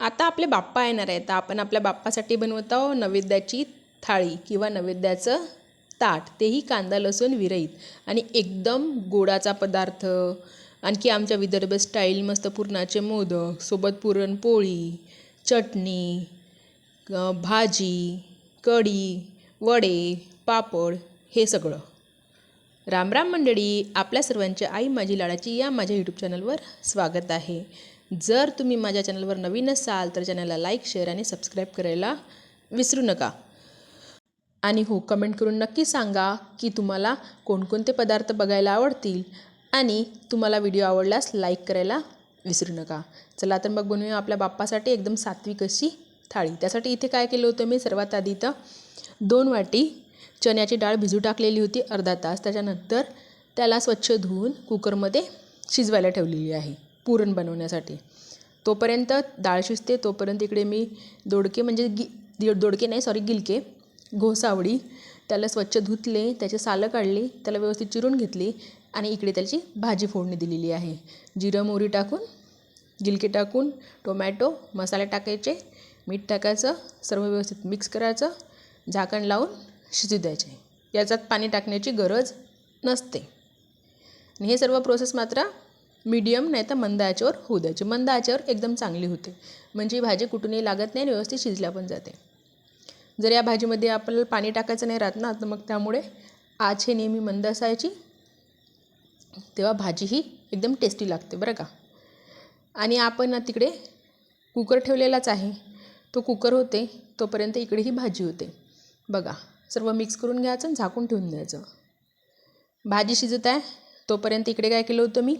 आता आपले बाप्पा येणार आहेत. तर आपण आपल्या बाप्पासाठी बनवत आहोत नैवेद्याची थाळी किंवा नैवेद्याचं ताट. तेही कांदा लसूण विरहित. आणि एकदम गोडाचा पदार्थ. आणखी आमच्या विदर्भ स्टाईल मस्त पुरणाचे मोदक. सोबत पुरणपोळी चटणी भाजी कढी वडे पापड हे सगळं. राम राम मंडळी. आपल्या सर्वांच्या आई माझी लाडाची या माझ्या यूट्यूब चॅनलवर स्वागत आहे. जर तुम्ही माझ्या चॅनलवर नवीन असाल तर चॅनलला लाईक शेअर आणि सबस्क्राईब करायला विसरू नका. आणि हो कमेंट करून नक्की सांगा की तुम्हाला कोणकोणते पदार्थ बघायला आवडतील आणि तुम्हाला व्हिडिओ आवडल्यास लाईक करायला विसरू नका. चला तर मग बनवूया आपल्या बाप्पासाठी एकदम सात्विक अशी थाळी. त्यासाठी इथे काय केलं होतं मी सर्वात आधी तर दोन वाटी चण्याची डाळ भिजू टाकलेली होती अर्धा तास. त्याच्यानंतर त्याला स्वच्छ धुवून कुकरमध्ये शिजवायला ठेवलेली आहे. पुरण बनवण्यासाठी. तोपर्यंत डाळ शिजते तोपर्यंत इकडे मी दोडके म्हणजे गि दि- दोडके नाही सॉरी गिलके घोसावडी त्याला स्वच्छ धुतले त्याचे सालं काढली त्याला व्यवस्थित चिरून घेतली आणि इकडे त्याची भाजी फोडणी दिलेली आहे. जिरं मोहरी टाकून गिलके टाकून टोमॅटो मसाले टाकायचे मीठ टाकायचं सर्व व्यवस्थित मिक्स करायचं झाकण लावून शिजू द्यायचे. याच्यात पाणी टाकण्याची गरज नसते. आणि हे सर्व प्रोसेस मात्र मीडियम नाही तर मंद आचेवर होऊ द्यायची. मंद आचेवर एकदम चांगली होते. म्हणजे ही भाजी कुठूनही लागत नाही आणि व्यवस्थित शिजल्या पण जाते. जर या भाजीमध्ये आपल्याला पाणी टाकायचं नाही राहत ना तर मग त्यामुळे आच हे नेहमी मंद असायची. तेव्हा भाजी ही एकदम टेस्टी लागते बरं का. आणि आपण ना तिकडे कुकर ठेवलेलाच आहे. तो कुकर होते तोपर्यंत इकडे ही भाजी होते. बघा सर्व मिक्स करून घ्यायचं आणि झाकून ठेवून द्यायचं. भाजी शिजत आहे तोपर्यंत इकडे काय केलं होतं मी?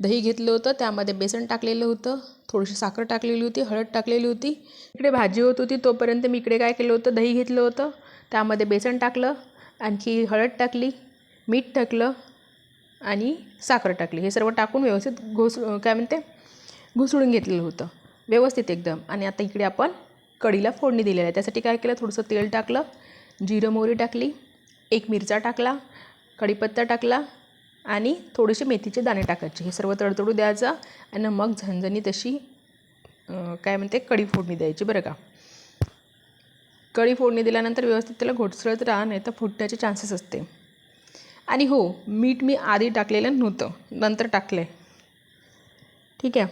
दही घेतलं होतं त्यामध्ये बेसन टाकलेलं होतं थोडीशी साखर टाकलेली होती हळद टाकलेली होती. इकडे भाजी होत होती तोपर्यंत मी इकडे काय केलं होतं दही घेतलं होतं त्यामध्ये बेसन टाकलं आणखी हळद टाकली मीठ टाकलं आणि साखर टाकली. हे सर्व टाकून व्यवस्थित घोस काय म्हणते घुसळून घेतलेलं होतं. व्यवस्थित एकदम. आणि आता इकडे आपण कढीला फोडणी दिलेली आहे. त्यासाठी काय केलं थोडंसं तेल टाकलं जिरं मोहरी टाकली एक मिरचा टाकला कढीपत्ता टाकला आणि थोडेसे मेथीचे दाणे टाकायचे. हे सर्व तडतडू द्यायचं आणि मग झणझणीत अशी काय म्हणते कढी फोडणी द्यायची बरं का. कढी फोडणी दिल्यानंतर व्यवस्थित त्याला घोटसळत राहा नाही तर फुटण्याचे चान्सेस असते. आणि हो मीठ मी आधी टाकलेलं नव्हतं नंतर टाकलं आहे ठीक आहे.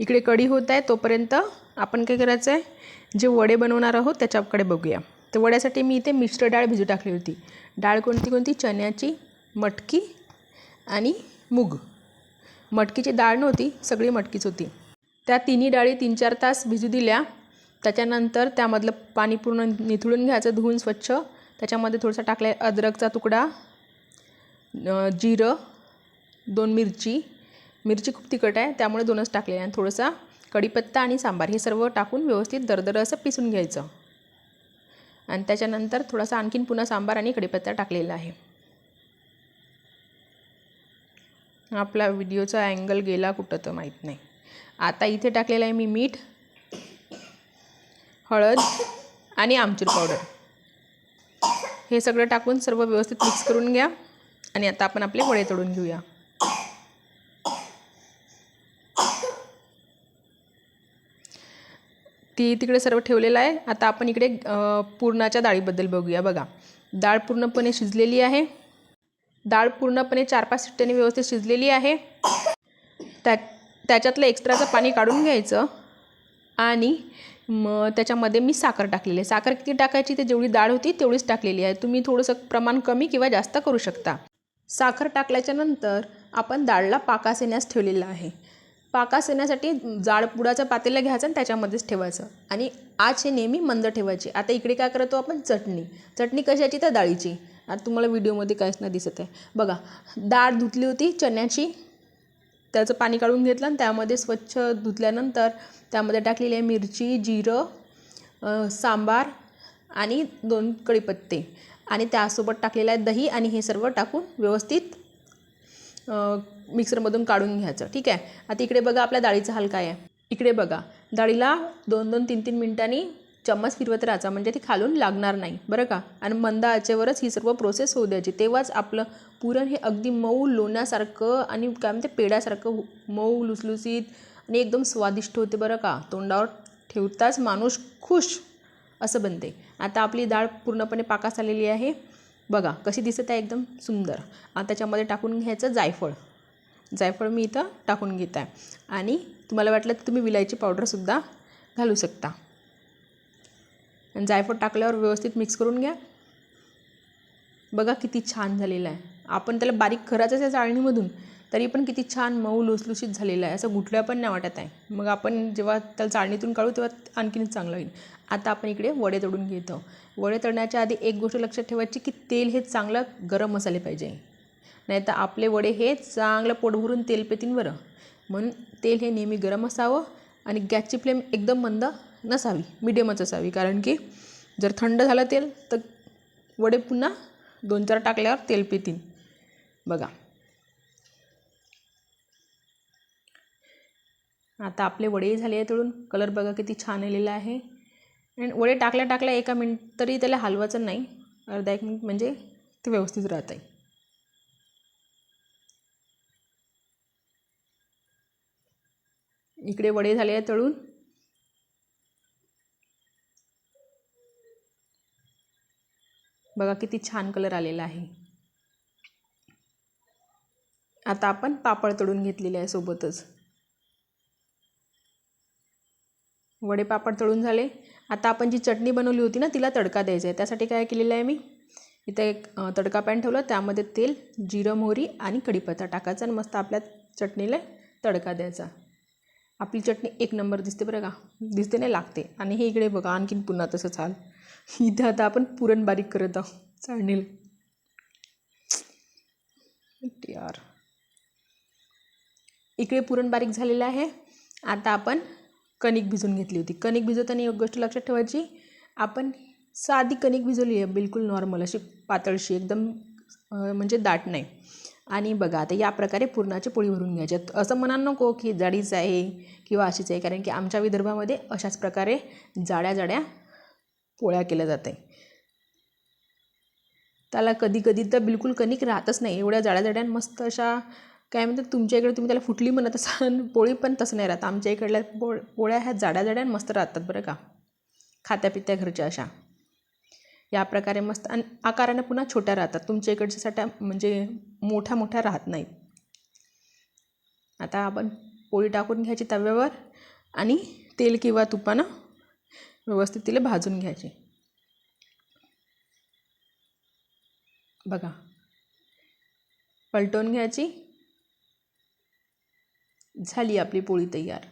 इकडे कढी होत आहे तोपर्यंत आपण काय करायचं आहे जे वडे बनवणार आहोत त्याच्याकडे बघूया. तर वड्यासाठी मी इथे मिश्र डाळ भिजू टाकली होती. डाळ कोणती कोणती? चण्याची मटकी आणि मूग. मटकीची डाळ नव्हती सगळी मटकीच होती. त्या तिन्ही डाळी तीन चार तास भिजू दिल्या. त्याच्यानंतर त्यामधलं पाणी पूर्ण निथळून घ्यायचं धुवून स्वच्छ. त्याच्यामध्ये थोडंसं टाकलं अद्रकचा तुकडा जिरं दोन मिरची. मिरची खूप तिखट आहे त्यामुळे दोनच टाकले आणि थोडंसं कढीपत्ता आणि सांबार हे सर्व टाकून व्यवस्थित दरदर असं पिसून घ्यायचं. आणि त्याच्यानंतर थोडासा आणखीन पुन्हा सांबार आणि कढीपत्ता टाकलेला आहे. आपला व्हिडिओचा अँगल गेला कुठं तर माहीत नाही. आता इथे टाकलेलं आहे मी मीठ हळद आणि आमचूर पावडर. हे सगळं टाकून सर्व व्यवस्थित मिक्स करून घ्या आणि आता आपण आपले वडे तळून घेऊया. ती तिकडे सर्व ठेवलेलं आहे. आता आपण इकडे पुरणाच्या डाळीबद्दल बघूया बघा. डाळ पूर्णपणे शिजलेली आहे. डाळ पूर्णपणे चार पाच शिट्ट्याने व्यवस्थित शिजलेली आहे. त्या त्याच्यातलं एक्स्ट्राचं पाणी काढून घ्यायचं. आणि मग त्याच्यामध्ये मी साखर टाकलेली आहे. साखर किती टाकायची? ते जेवढी डाळ होती तेवढीच टाकलेली आहे. तुम्ही थोडंसं प्रमाण कमी किंवा जास्त करू शकता. साखर टाकल्याच्यानंतर आपण डाळला पाकास येण्यास ठेवलेला आहे. पाकास येण्यासाठी जाड पुडाचं पातेलं घ्यायचं आणि त्याच्यामध्येच ठेवायचं. आणि आज हे नेहमी मंद ठेवायची. आता इकडे काय करतो आपण? चटणी. चटणी कशाची तर डाळीची. आता तुम्हाला व्हिडिओमध्ये काहीच नाही दिसत आहे. बघा डाळ धुतली होती चण्याची. त्याचं पाणी काढून घेतलं आणि त्यामध्ये स्वच्छ धुतल्यानंतर त्यामध्ये टाकलेली आहे मिरची जिरं सांबार आणि दोन कढीपत्ते. आणि त्यासोबत टाकलेलं आहे दही आणि हे सर्व टाकून व्यवस्थित मिक्सरमधून काढून घ्यायचं. ठीक आहे? आता इकडे बघा आपल्या डाळीचा हाल काय आहे. इकडे बघा. डाळीला दोन दोन तीन तीन मिनिटांनी चम्मच फिरवत राहायचा. म्हणजे ती खालून लागणार नाही. बरं का? आणि मंद आचेवरच ही सर्व प्रोसेस होऊ द्यायची. तेव्हाच आपलं पुरण हे अगदी मऊ लोण्यासारखं आणि काय म्हणते पेड्यासारखं मऊ लुसलुसीत आणि एकदम स्वादिष्ट होते बरं का? तोंडावर ठेवताच माणूस खुश असं बनते. आता आपली डाळ पूर्णपणे पाकास आलेली आहे. बघा कशी दिसत आहे एकदम सुंदर. आता त्याच्यामध्ये टाकून घ्यायचं जायफळ. जायफळ मी इथं टाकून घेत आहे. आणि तुम्हाला वाटलं तर तुम्ही विलायची पावडरसुद्धा घालू शकता. आणि जायफळ टाकल्यावर व्यवस्थित मिक्स करून घ्या. बघा किती छान झालेलं आहे. आपण त्याला बारीक करायचं आहे चाळणीमधून. तरी पण किती छान मऊ लुसलुशीत झालेलं आहे. असं गुठल्या पण नाही वाटत आहे. मग आपण जेव्हा त्याला चाळणीतून काढू तेव्हा आणखीनच चांगलं होईल. आता आपण इकडे वडे तळून घेतो. वडे तळण्याच्या आधी एक गोष्ट लक्षात ठेवायची की तेल हे चांगलं गरम मसाले पाहिजे. नाही तर आपले वडे हे चांगलं पोट भरून तेल पेतीन बरं. म्हणून तेल हे नेहमी गरम असावं आणि गॅसची फ्लेम एकदम मंद नसावी. मिडियमच असावी. कारण की जर थंड झालं तेल तर वडे पुन्हा दोन चार टाकल्यावर तेल पितील बघा. आता आपले वडेही झाले आहे तळून कलर बघा किती छान आलेला आहे. आणि वडे टाकल्या टाकल्या एका मिनिट तरी त्याला हलवायचं नाही. अर्धा एक मिनिट म्हणजे ते व्यवस्थित राहत आहे. इकडे वडे झाले आहे तळून बघा किती छान कलर आलेला आहे. आता आपण पापड तळून घेतलेले आहे सोबतच. वडे पापड तळून झाले. आता आपण जी चटणी बनवली होती ना तिला तडका द्यायचा आहे. त्यासाठी काय केलेलं आहे मी? इथं एक तडका पॅन ठेवलं. त्यामध्ये तेल जिरं मोहरी आणि कढीपत्ता टाकायचा आणि मस्त आपल्या चटणीला तडका द्यायचा. आपली चटणी एक नंबर दिसते बरं का? दिसते नाही लागते. आणि हे इकडे बघा आणखीन पुन्हा तसं चाल. इथं आता आपण पुरण बारीक करत आहोत. चाळणीला यार. इकडे पुरण बारीक झालेलं आहे. आता आपण कणिक भिजवून घेतली होती. कणिक भिजवताना एक गोष्ट लक्षात ठेवायची आपण साधी कणिक भिजवली आहे बिलकुल नॉर्मल अशी पातळशी एकदम म्हणजे दाट नाही. आणि बघा आता या प्रकारे पुरणाची पोळी भरून घ्यायच्यात असं म्हणा नको की जाडीच आहे किंवा अशीच आहे कारण की आमच्या विदर्भामध्ये अशाच प्रकारे जाड्या जाड्या पोळ्या केल्या जाते त्याला कधी कधी तर बिलकुल कणिक राहतच नाही. एवढ्या जाड्या जाड्या मस्त अशा काय म्हणतात तुमच्या इकडे तुम्ही त्याला फुटली म्हणत असाल पोळी पण तसं नाही राहत. आमच्या इकडल्या पोळ पोळ्या ह्या जाड्या जाड्या मस्त राहतात बरं का. खात्या पित्या घरच्या अशा. या प्रकारे मस्त आणि आकाराने पुन्हा छोट्या राहतात. तुमच्या इकडच्या साठ्या म्हणजे मोठ्या मोठ्या राहत नाहीत. आता आपण पोळी टाकून घ्यायची तव्यावर आणि तेल किंवा तुपानं व्यवस्थित तिला भाजून घ्यायचे. बघा. पलटवून घ्यायची. झाली आपली पोळी तयार.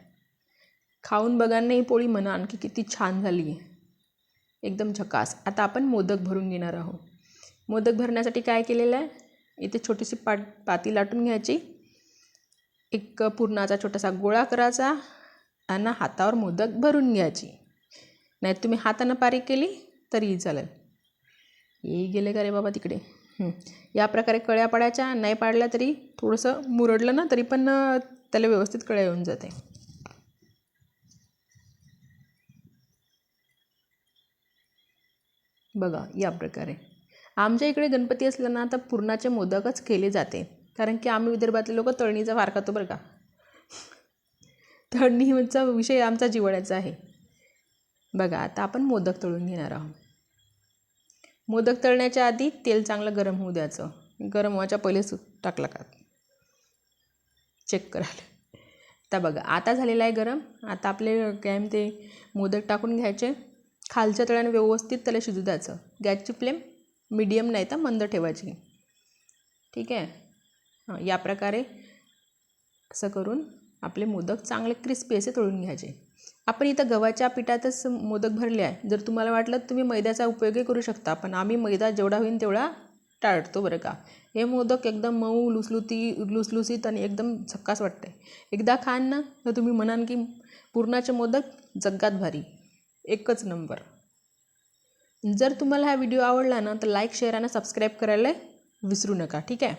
खाऊन बघा नाही पोळी म्हणा आणखी किती छान झाली. आहे एकदम झकास. आता आपण मोदक भरून घेणार आहोत. मोदक भरण्यासाठी काय केलेलं आहे? इथे छोटीशी पाट पाती लाटून घ्यायची. एक पुरणाचा छोटासा गोळा करायचा आणि हातावर मोदक भरून घ्यायची. नाही तुम्ही हातानं पारी केली तरीही चालेल. येई गेले का रे बाबा तिकडे? या प्रकारे कळ्या पाडायच्या नाही पाडल्या तरी थोडंसं मुरडलं ना तरी पण त्याला व्यवस्थित कळ्या येऊन जाते. बघा या प्रकारे. आमच्या इकडे गणपती असल्यानं ना तर पुरणाचे मोदकच केले जाते. कारण की आम्ही विदर्भातले लोक तळणीचा वार खातो बरं का. तळणीचा विषय आमचा जिवण्याचा आहे. बघा आता आपण मोदक तळून घेणार आहोत. मोदक तळण्याच्या आधी तेल चांगलं गरम होऊ द्यायचं. गरम व्हायच्या पहिलेच टाकला का? चेक करायला. आता बघा आता झालेलं आहे गरम. आता आपले काय ते मोदक टाकून घ्यायचे. खालच्या तळ्याने व्यवस्थित त्याला शिजू द्यायचं. गॅसची फ्लेम मिडियम नाही तर मंद ठेवायची. ठीक आहे? हां या प्रकारे असं करून आपले मोदक चांगले क्रिस्पी असे तळून घ्यायचे. आपण इथं गव्हाच्या पिठातच मोदक भरले आहे. जर तुम्हाला वाटलं तुम्ही मैद्याचा उपयोगही करू शकता पण आम्ही मैदा जेवढा होईल तेवढा टाळतो बरं का. हे मोदक एकदम मऊ लुसलुती लुसलुसीत आणि एकदम झक्कास वाटते एकदा खान ना तर तुम्ही म्हणाल की पुरणाचे मोदक जगात भारी. एकच नंबर. जर तुम्हाला हा व्हिडिओ आवडला ना तर लाईक शेअर आणि सबस्क्राईब करायला विसरू नका ठीक आहे?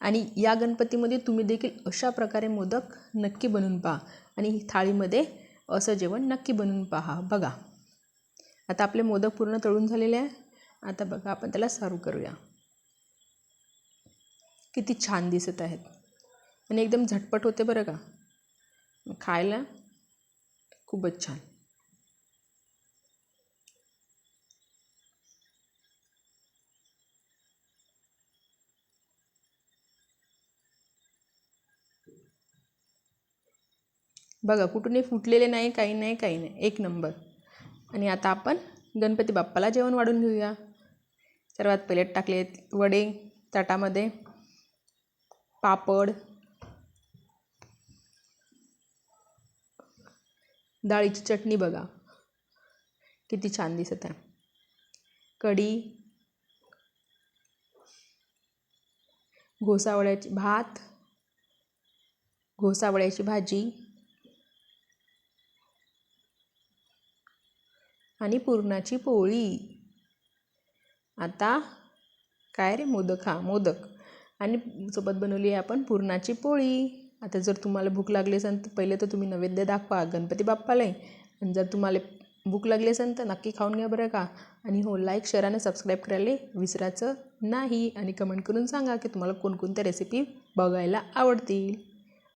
आणि या गणपतीमध्ये तुम्ही देखील अशा प्रकारे मोदक नक्की बनवून पहा आणि थाळीमध्ये असं जेवण नक्की बनवून पहा बघा. आता आपले मोदक पूर्ण तळून झालेले आहे. आता बघा आपण त्याला सर्व करूया. किती छान दिसत आहेत. आणि एकदम झटपट होते बरं का. खायला खूपच छान. बघा कुठूनही फुटलेले नाही काही नाही काही नाही. एक नंबर. आणि आता आपण गणपती बाप्पाला जेवण वाढून घेऊया. सर्वात पहिले टाकले वडे ताटामध्ये पापड डाळीची चटणी बघा. किती छान दिसत आहे. कढी घोसावळ्याची भात घोसावळ्याची भाजी आणि पुरणाची पोळी. आता काय रे मोदक? हा मोदक. आणि सोबत बनवली आहे आपण पुरणाची पोळी. आता जर तुम्हाला भूक लागली असेल तर पहिले तर तुम्ही नैवेद्य दाखवा गणपती बाप्पाला आणि जर तुम्हाला भूक लागली असेल तर नक्की खाऊन घ्या बरं का. आणि हो लाईक शेअर आणि सबस्क्राईब करायला विसरायचं नाही. आणि कमेंट करून सांगा की तुम्हाला कोणकोणत्या रेसिपी बघायला आवडतील.